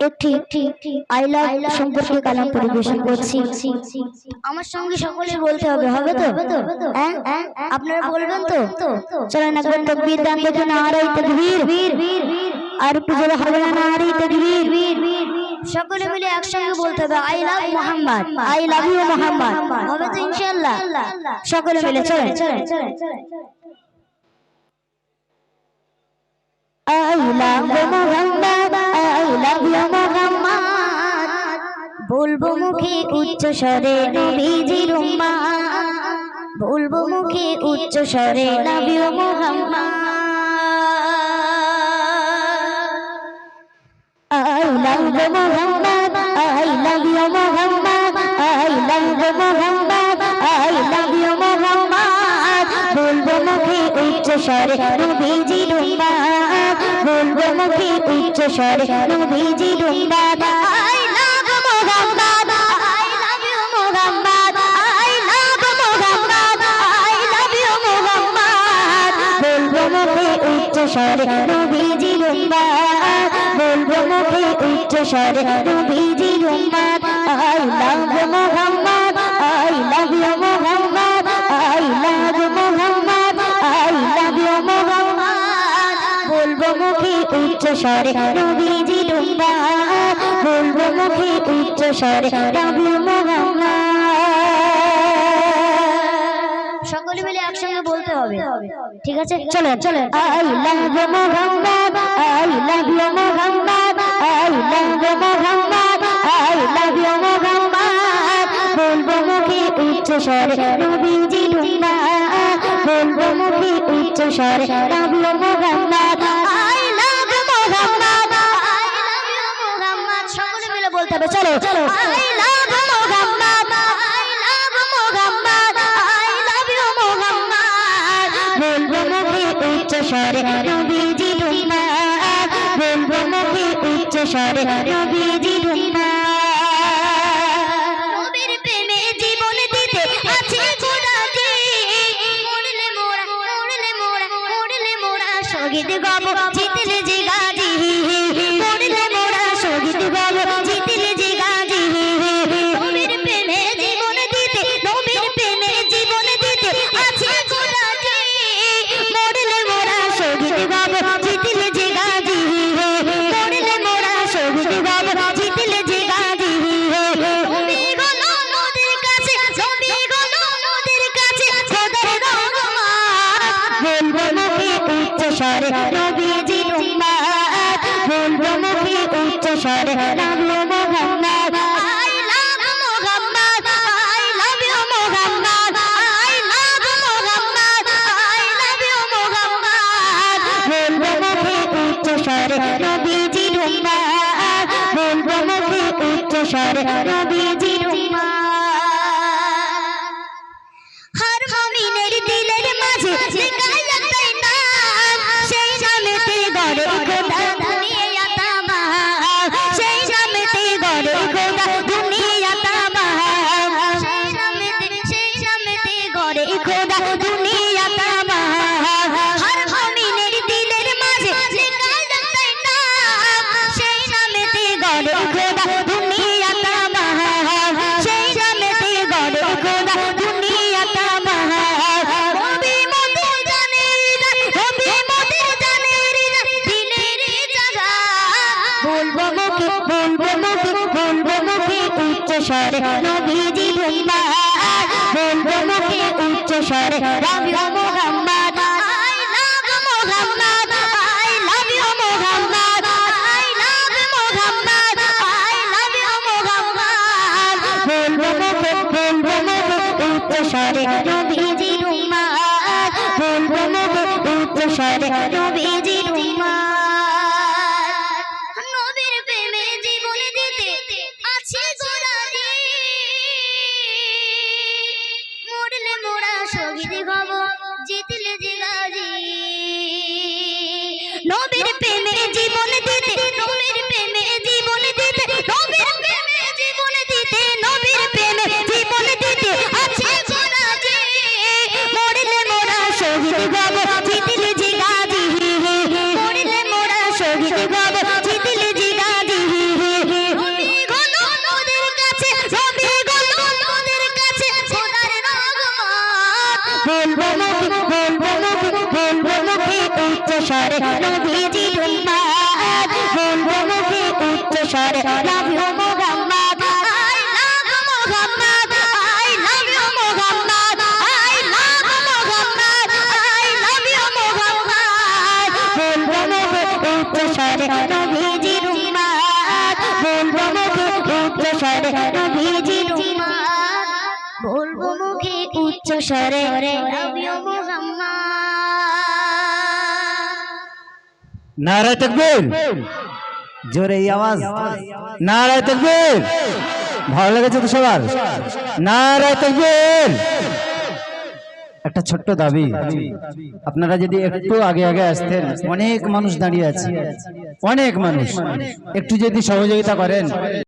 একটি I love সম্পর্কে কালাম পরিবেশন করছি। আমার সঙ্গে সকলে বলতে হবে হবে তো? হ্যাঁ? আপনারা বলবেন তো? চলেন একবার তকবীর দান দেখে না আর তকবীর। আর জোরে হবে না না আর তকবীর। সকলে মিলে একসঙ্গে বলতে হবে I love Muhammad I love you Muhammad হবে তো ইনশাআল্লাহ? সকলে মিলে, চলেন। চলেন I love you I Mohammad বলব মুখে উচ্চ স্বরে নবীজির উম্মাদ বলব মুখে উচ্চ স্বরে love you Muhammad I love you Muhammad love you Muhammad love you Muhammad love you Muhammad বলব মুখে উচ্চ স্বরে নবীজির উম্মাদ বলব মুখে উচ্চ স্বরে you মোহাম্মদ বলব মুখে উচ্চ স্বরে নবীজির উম্মাদ বলব উচ্চ স্বরে I love স্বরে উম্মাদ বলব মুখে উচ্চ স্বরে নবী সকলে মিলে একসঙ্গে বলতে হবে ঠিক আছে? চলে চলে I love Muhammad I love Muhammad I love Muhammad I love Muhammad. বলব মুখে উচ্চ স্বরে নবীজি উম্মাদ বলব মুখে উচ্চ স্বরে নবী হবে চলো চলো। I love Muhammad I love Muhammad I love you Muhammad. বলব মুখে উচ্চ স্বরে নবীজি উম্মাদ বলব মুখে উচ্চ স্বরে নবীজি নবীর প্রেমে জীবন দিতে আছে স্বরে নবীজির উম্মাদ বলব মুখে উচ্চ স্বরে নবী মুহাম্মদ। নবীজির উম্মাদ বলব মুখে উচ্চ স্বরে নবীজির গড়ে খোদা দুনিয়া তামাম হর মুমিনের দিলের মাঝে লেখাই একটাই নাম সেই নামেতে গড়ে খোদা দুনিয়া তামাম সেই নামেতে গড়ে খোদা দুনিয়া তামাম নবী মোদের জানের নবী মোদের জানের দিলের জায়গা বলব মুখে বলব মুখে বলব মুখে, উচ্চ স্বরে। উচ্চ স্বরে রবি Muhammad I love Muhammad I love you Muhammad I love Muhammad I love you Muhammad বলব মুখে বলব মুখে উচ্চ স্বরে নবীজি উম্মাদ বলব মুখে উচ্চ স্বরে নবীজি স্বরে love you Muhammad I love Muhammad I love you Muhammad I love Muhammad I love you Muhammad. বলব মুখে উচ্চ স্বরে নবীজির উম্মত বলব মুখে উচ্চ স্বরে নবীজির উম্মত বলব মুখে উচ্চ স্বরে লাভ ইউ মোহাম্মদ। নারায় তকবীর। জোরে এই আওয়াজ। নারায় তকবীর। ভালো লেগেছে তো সবার? নারায় তকবীর। একটা ছোট্ট দাবি। আপনারা যদি একটু আগে আগে আসতেন অনেক মানুষ দাঁড়িয়ে আছে। অনেক মানুষ। একটু যদি সহযোগিতা করেন।